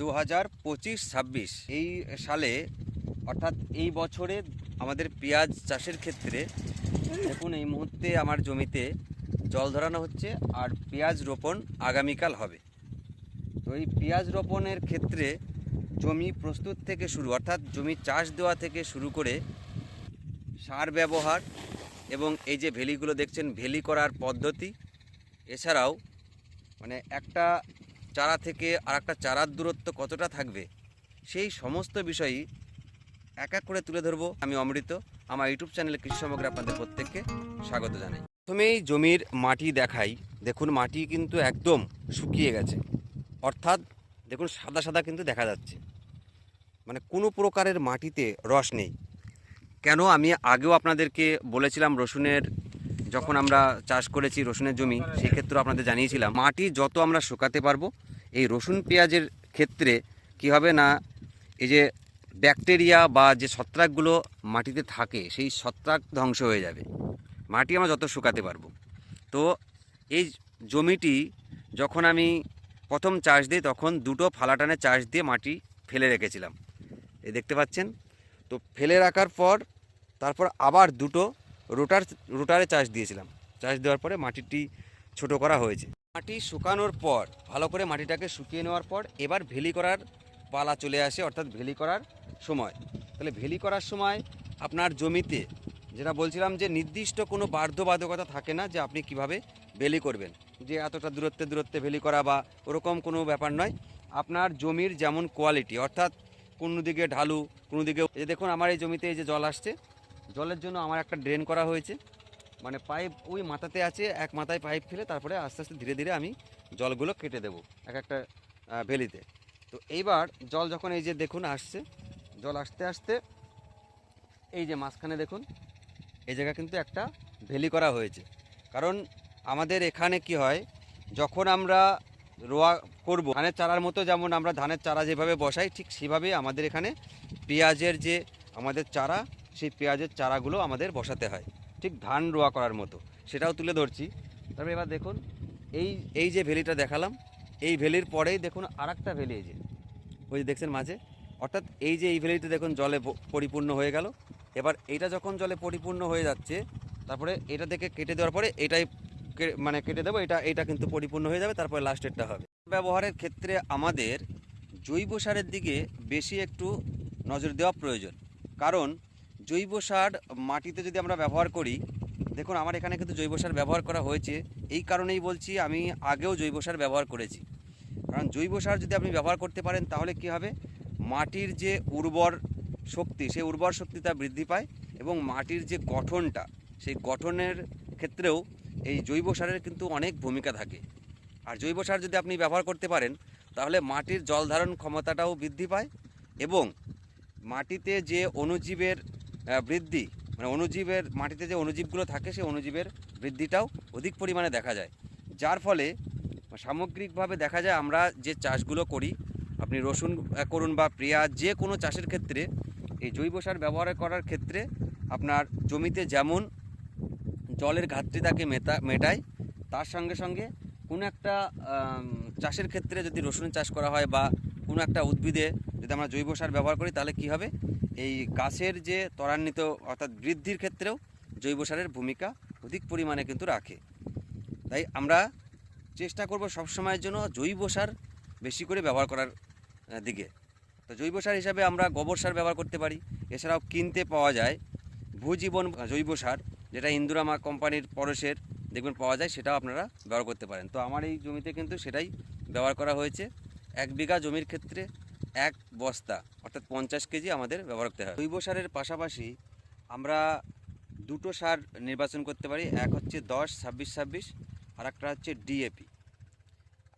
দু হাজার পঁচিশ ছাব্বিশ। এই সালে, অর্থাৎ এই বছরে আমাদের পেঁয়াজ চাষের ক্ষেত্রে, দেখুন এই মুহূর্তে আমার জমিতে জল ধরানো হচ্ছে আর পেঁয়াজ রোপণ আগামীকাল হবে। তো এই পেঁয়াজ রোপণের ক্ষেত্রে জমি প্রস্তুত থেকে শুরু, অর্থাৎ জমি চাষ দেওয়া থেকে শুরু করে সার ব্যবহার এবং এই যে ভেলিগুলো দেখছেন, ভেলি করার পদ্ধতি, এছাড়াও মানে একটা চারা থেকে আর একটা চারার দূরত্ব কতটা থাকবে? সেই সমস্ত বিষয়ই এক এক করে তুলে ধরবো। আমি অমৃত, আমার ইউটিউব চ্যানেলে কৃষি সমগ্র আপনাদের প্রত্যেককে স্বাগত জানাই। প্রথমেই জমির মাটি দেখাই। দেখুন, মাটি কিন্তু একদম শুকিয়ে গেছে। অর্থাৎ দেখুন, সাদা সাদা কিন্তু দেখা যাচ্ছে। মানে কোনো প্রকারের মাটিতে রস নেই। কেন? আমি আগেও আপনাদেরকে বলেছিলাম রসুনের, যখন আমরা চাষ করেছি রসুনের জমি সেক্ষেত্রেও আপনাদের জানিয়েছিলাম। মাটি যত আমরা শুকাতে পারব এই রসুন পেঁয়াজের ক্ষেত্রে কি হবে না, এই যে ব্যাকটেরিয়া বা যে ছত্রাকগুলো মাটিতে থাকে, সেই ছত্রাক ধ্বংস হয়ে যাবে। মাটি আমরা যত শুকাতে পারব। তো এই জমিটি যখন আমি প্রথম চাষ দিই তখন দুটো ফালাটানে চাষ দিয়ে মাটি ফেলে রেখেছিলাম। এই দেখতে পাচ্ছেন? তো ফেলে রাখার পর, তারপর আবার দুটো রোটার, রোটারে চাষ দিয়েছিলাম। চাষ দেওয়ার পরে মাটিটি ছোট করা হয়েছে। মাটি শুকানোর পর, ভালো করে মাটিটাকে শুকিয়ে নেওয়ার পর, এবার ভেলি করার পালা চলে আসে, অর্থাৎ ভেলি করার সময়। তাহলে ভেলি করার সময় আপনার জমিতে যেটা বলছিলাম যে নির্দিষ্ট কোনো বাধ্যবাধকতা থাকে না যে আপনি কীভাবে ভেলি করবেন। যে এতটা দূরত্বে দূরত্বে ভেলি করা বা ওরকম কোনো ব্যাপার নয়। আপনার জমির যেমন কোয়ালিটি, অর্থাৎ কোনো দিকে ঢালু, কোনো দিকে দেখুন, আমার এই জমিতে এই যে জল আসছে, জলের জন্য আমার একটা ড্রেন করা হয়েছে। মানে পাইপ ওই মাথাতে আছে, এক মাথায় পাইপ ফেলে তারপরে আস্তে আস্তে ধীরে ধীরে আমি জলগুলো কেটে দেবো এক একটা ভেলিতে। তো এইবার জল যখন এই যে দেখুন আসছে, জল আসতে আসতে এই যে মাঝখানে দেখুন, এই জায়গা কিন্তু একটা ভেলি করা হয়েছে। কারণ আমাদের এখানে কি হয়, যখন আমরা রোয়া করব, ধানের চারার মতো যেমন আমরা ধানের চারা যেভাবে বসাই, ঠিক সেভাবেই আমাদের এখানে পেঁয়াজের যে আমাদের চারা, সেই পেঁয়াজের চারাগুলো আমাদের বসাতে হয়। ঠিক ধান রোয়া করার মতো। সেটাও তুলে ধরছি। তারপরে এবার দেখুন, এই এই যে ভেলিটা দেখালাম, এই ভেলির পরেই দেখুন আর একটা ভেলি এই যে। ওই যে দেখছেন মাঝে? অর্থাৎ এই যে এই ভ্যালিতে দেখুন জলে পরিপূর্ণ হয়ে গেল। এবার এইটা যখন জলে পরিপূর্ণ হয়ে যাচ্ছে, তারপরে এটা থেকে কেটে দেওয়ার পরে এটাই মানে কেটে দেবো, এটা এটা কিন্তু পরিপূর্ণ হয়ে যাবে, তারপরে লাস্টেরটা হবে। ব্যবহারের ক্ষেত্রে আমাদের জৈব সারের দিকে বেশি একটু নজর দেওয়া প্রয়োজন। কারণ জৈব সার মাটিতে যদি আমরা ব্যবহার করি, দেখুন আমার এখানে কিন্তু জৈব সার ব্যবহার করা হয়েছে। এই কারণেই বলছি আমি আগেও জৈব সার ব্যবহার করেছি। কারণ জৈব সার যদি আপনি ব্যবহার করতে পারেন, তাহলে কি হবে? মাটির যে উর্বর শক্তি, সেই উর্বর শক্তিটা বৃদ্ধি পায় এবং মাটির যে গঠনটা, সেই গঠনের ক্ষেত্রেও এই জৈব সারের কিন্তু অনেক ভূমিকা থাকে। আর জৈব সার যদি আপনি ব্যবহার করতে পারেন, তাহলে মাটির জল ধারণ ক্ষমতাটাও বৃদ্ধি পায় এবং মাটিতে যে অণুজীবের বৃদ্ধি মানে অণুজীবের মাটিতে যে অণুজীবগুলো থাকে, সেই অণুজীবের বৃদ্ধিটাও অধিক পরিমাণে দেখা যায়। যার ফলে সামগ্রিকভাবে দেখা যায় আমরা যে চাষগুলো করি, আপনি রসুন করুন বা পেঁয়াজ, যে কোনো চাষের ক্ষেত্রে, এই জৈব সার ব্যবহার করার ক্ষেত্রে আপনার জমিতে যেমন জলের ঘাটতিটাকে মেটা মেটায়, তার সঙ্গে সঙ্গে কোনো একটা চাষের ক্ষেত্রে যদি রসুন চাষ করা হয় বা কোনো একটা উদ্ভিদে যদি আমরা জৈব সার ব্যবহার করি, তাহলে কি হবে? এই গাছের যে ত্বরান্বিত অর্থাৎ বৃদ্ধির ক্ষেত্রেও জৈব সারের ভূমিকা অধিক পরিমাণে কিন্তু রাখে। তাই আমরা চেষ্টা করব সবসময়ের জন্য জৈব সার বেশি করে ব্যবহার করার দিকে। তো জৈব সার হিসাবে আমরা গোবর সার ব্যবহার করতে পারি। এছাড়াও কিনতে পাওয়া যায় ভূজীবন জৈব সার, যেটা ইন্দুরামা কোম্পানির পরশের দেখবেন পাওয়া যায়, সেটাও আপনারা ব্যবহার করতে পারেন। তো আমার এই জমিতে কিন্তু সেটাই ব্যবহার করা হয়েছে। এক বিঘা জমির ক্ষেত্রে এক বস্তা, অর্থাৎ পঞ্চাশ কেজি আমাদের ব্যবহার করতে হয়। জৈব সারের পাশাপাশি আমরা দুটো সার নির্বাচন করতে পারি, এক হচ্ছে দশ ছাব্বিশ ছাব্বিশ আর একটা হচ্ছে ডিএপি।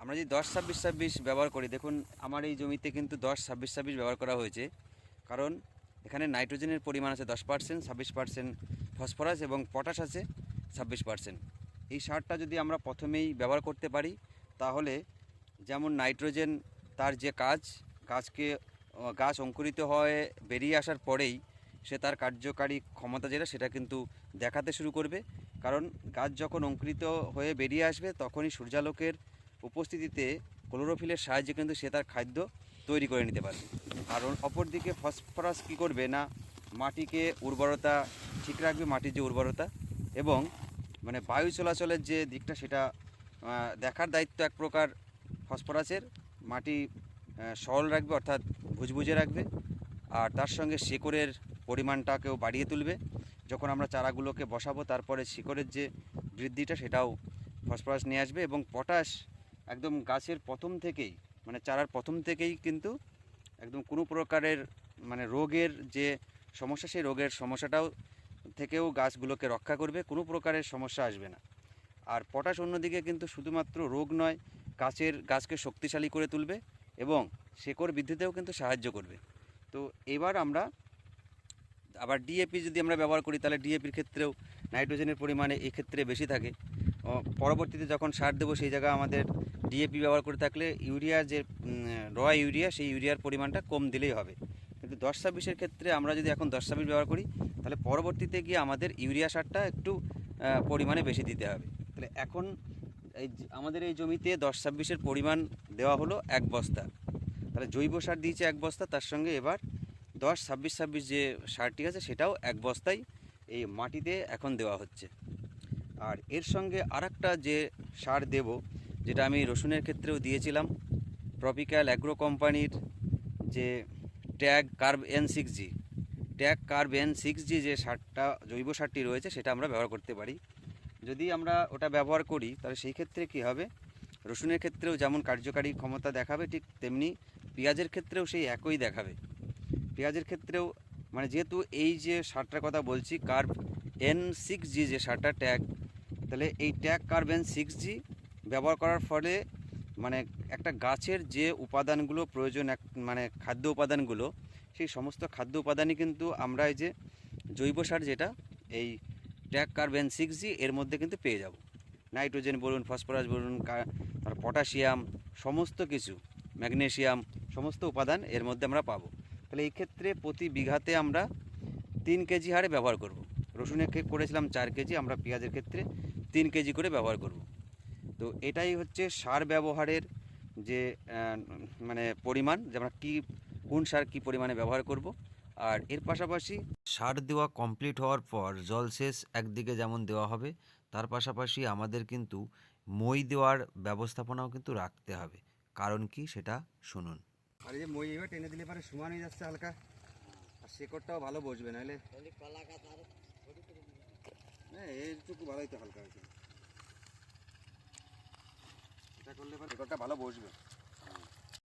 আমরা যদি দশ ছাব্বিশ ছাব্বিশ ব্যবহার করি, দেখুন আমার এই জমিতে কিন্তু দশ ছাব্বিশ ছাব্বিশ ব্যবহার করা হয়েছে, কারণ এখানে নাইট্রোজেনের পরিমাণ আছে দশ পার্সেন্ট, ছাব্বিশ পার্সেন্ট ফসফরাস এবং পটাশ আছে ছাব্বিশ পার্সেন্ট। এই সারটা যদি আমরা প্রথমেই ব্যবহার করতে পারি, তাহলে যেমন নাইট্রোজেন তার যে কাজ গাছকে গাছ অঙ্কুরিত হয়ে বেরিয়ে আসার পরেই সে তার কার্যকারী ক্ষমতা যেটা সেটা কিন্তু দেখাতে শুরু করবে। কারণ গাছ যখন অঙ্কুরিত হয়ে বেরিয়ে আসবে, তখনই সূর্যালোকের উপস্থিতিতে ক্লোরোফিলের সাহায্যে কিন্তু সে তার খাদ্য তৈরি করে নিতে পারবে। আর অপরদিকে ফসফরাস কী করবে না, মাটিকে উর্বরতা ঠিক রাখবে, মাটির যে উর্বরতা এবং মানে বায়ু চলাচলের যে দিকটা সেটা দেখার দায়িত্ব এক প্রকার ফসফরাসের, মাটি সরল রাখবে, অর্থাৎ ভুজভুজে রাখবে। আর তার সঙ্গে শিকড়ের পরিমাণটাকেও বাড়িয়ে তুলবে। যখন আমরা চারাগুলোকে বসাবো, তারপরে শিকড়ের যে বৃদ্ধিটা, সেটাও ফসফরাস নিয়ে আসবে এবং পটাশ একদম গাছের প্রথম থেকেই মানে চারার প্রথম থেকেই কিন্তু একদম কোনো প্রকারের মানে রোগের যে সমস্যা, সেই রোগের সমস্যাটাও থেকেও গাছগুলোকে রক্ষা করবে, কোনো প্রকারের সমস্যা আসবে না। আর পটাশ অন্যদিকে কিন্তু শুধুমাত্র রোগ নয়, গাছের, গাছকে শক্তিশালী করে তুলবে। এবং শেকড় বৃদ্ধিতেও কিন্তু সাহায্য করবে। তো এবার আমরা, আবার ডিএপি যদি আমরা ব্যবহার করি, তাহলে ডিএপির ক্ষেত্রেও নাইট্রোজেনের পরিমাণে এই ক্ষেত্রে বেশি থাকে। পরবর্তীতে যখন সার দেবো, সেই জায়গায় আমাদের ডিএপি ব্যবহার করে থাকলে ইউরিয়ার যে র ইউরিয়া, সেই ইউরিয়ার পরিমাণটা কম দিলেই হবে। কিন্তু দশ ছাব্বিশের ক্ষেত্রে আমরা যদি এখন দশ ছাব্বিশ ব্যবহার করি, তাহলে পরবর্তীতে গিয়ে আমাদের ইউরিয়া সারটা একটু পরিমাণে বেশি দিতে হবে। তাহলে এখন এই আমাদের এই জমিতে দশ ছাব্বিশের পরিমাণ দেওয়া হলো এক বস্তা। তাহলে জৈব সার দিয়েছে এক বস্তা, তার সঙ্গে এবার দশ ছাব্বিশ ছাব্বিশ যে সারটি আছে সেটাও এক বস্তাই এই মাটিতে এখন দেওয়া হচ্ছে। আর এর সঙ্গে আরেকটা যে সার দেব, যেটা আমি রসুনের ক্ষেত্রেও দিয়েছিলাম ট্রপিক্যাল অ্যাগ্রো কোম্পানির যে tag carb N six G tag carb N six G যে সারটা, জৈব সারটি রয়েছে, সেটা আমরা ব্যবহার করতে পারি। যদি আমরা ওটা ব্যবহার করি, তাহলে সেই ক্ষেত্রে কী হবে? রসুনের ক্ষেত্রেও যেমন কার্যকারী ক্ষমতা দেখাবে, ঠিক তেমনি পেঁয়াজের ক্ষেত্রেও সেই একই দেখাবে। পেঁয়াজের ক্ষেত্রেও মানে যেহেতু এই যে সারটার কথা বলছি কার্ভ এন সিক্স জি যে সারটা ট্যাগ তাহলে এই tag carb N six G ব্যবহার করার ফলে মানে একটা গাছের যে উপাদানগুলো প্রয়োজন, এক মানে খাদ্য উপাদানগুলো, সেই সমস্ত খাদ্য উপাদানই কিন্তু আমরা এই যে জৈব সার যেটা, এই ট্যাগ কার্বেন সিক্স এর মধ্যে কিন্তু পেয়ে যাব। নাইট্রোজেন বলুন, ফসফরাস বলুন পটাশিয়াম, সমস্ত কিছু, ম্যাগনেশিয়াম, সমস্ত উপাদান এর মধ্যে আমরা পাবো। তাহলে এই ক্ষেত্রে প্রতি বিঘাতে আমরা তিন কেজি হারে ব্যবহার করব। রসুনের ক্ষেত্রে করেছিলাম চার কেজি, আমরা পেঁয়াজের ক্ষেত্রে তিন কেজি করে ব্যবহার করব। তো এটাই হচ্ছে সার ব্যবহারের যে মানে পরিমাণ, যে আমরা কী, কোন সার কী পরিমাণে ব্যবহার করব। আর এর পাশাপাশি সার দেওয়া কমপ্লিট হওয়ার পর জলসেচ একদিকে যেমন দেওয়া হবে তার পাশাপাশি আমাদের কিন্তু মই দেওয়ার ব্যবস্থাপনাও কিন্তু রাখতে হবে। কারণ কি সেটা শুনুন। আর এই যে মই এবার টেনে দিলে পরে সমান হয়ে যাচ্ছে হালকা। আর শেকড়টাও ভালো বসবে নাহলে হ্যাঁ এইটুকু ভালোই তো হালকা হয়েছে। এটা করলে পরে শেকড়টা ভালো বসবে।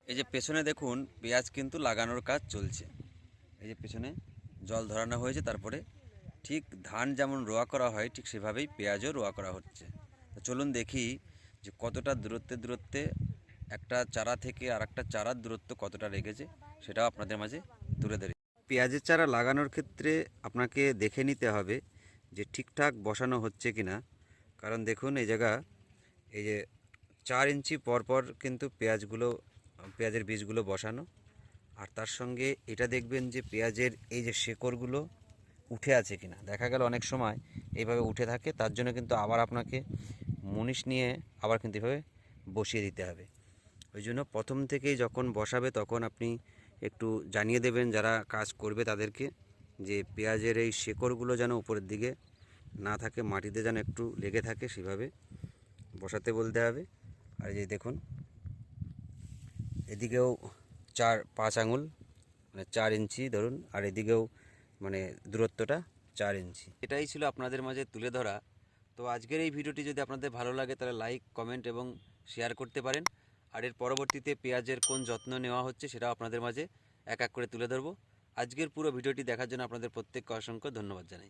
এই যে পেছনে দেখুন পেঁয়াজ কিন্তু লাগানোর কাজ চলছে। এই যে পেছনে জল ধরানো হয়েছে, তারপরে ঠিক ধান যেমন রোয়া করা হয়, ঠিক সেভাবেই পেঁয়াজও রোয়া করা হচ্ছে। তো চলুন দেখি যে কতটা দূরত্বে দূরত্বে একটা চারা থেকে আর একটা চারার দূরত্ব কতটা রেখেছে, সেটাও আপনাদের মাঝে তুলে ধরে। পেঁয়াজের চারা লাগানোর ক্ষেত্রে আপনাকে দেখে নিতে হবে যে ঠিকঠাক বসানো হচ্ছে কি না কারণ দেখুন, এই জায়গা, এই যে চার ইঞ্চি পর পর কিন্তু পেঁয়াজগুলো, পেঁয়াজের বীজগুলো বসানো। আর তার সঙ্গে এটা দেখবেন যে পেঁয়াজের এই যে শেকড়গুলো উঠে আছে কিনা। দেখা গেল অনেক সময় এইভাবে উঠে থাকে, তার জন্য কিন্তু আবার আপনাকে মুনিশ নিয়ে আবার কিন্তু এভাবে বসিয়ে দিতে হবে। ওই জন্য প্রথম থেকেই যখন বসাবে তখন আপনি একটু জানিয়ে দেবেন যারা কাজ করবে তাদেরকে যে পেঁয়াজের এই শেকড়গুলো যেন উপরের দিকে না থাকে, মাটিতে যেন একটু লেগে থাকে, সেভাবে বসাতে বলতে হবে। আর এই যে দেখুন, এদিকেও চার পাঁচ আঙুল মানে চার ইঞ্চি ধরুন, আর এদিকেও মানে দূরত্বটা চার ইঞ্চি। এটাই ছিল আপনাদের মাঝে তুলে ধরা। তো আজকের এই ভিডিওটি যদি আপনাদের ভালো লাগে, তাহলে লাইক কমেন্ট এবং শেয়ার করতে পারেন। আর এর পরবর্তীতে পেঁয়াজের কোন যত্ন নেওয়া হচ্ছে, সেটাও আপনাদের মাঝে এক এক করে তুলে ধরবো। আজকের পুরো ভিডিওটি দেখার জন্য আপনাদের প্রত্যেককে অসংখ্য ধন্যবাদ জানাই।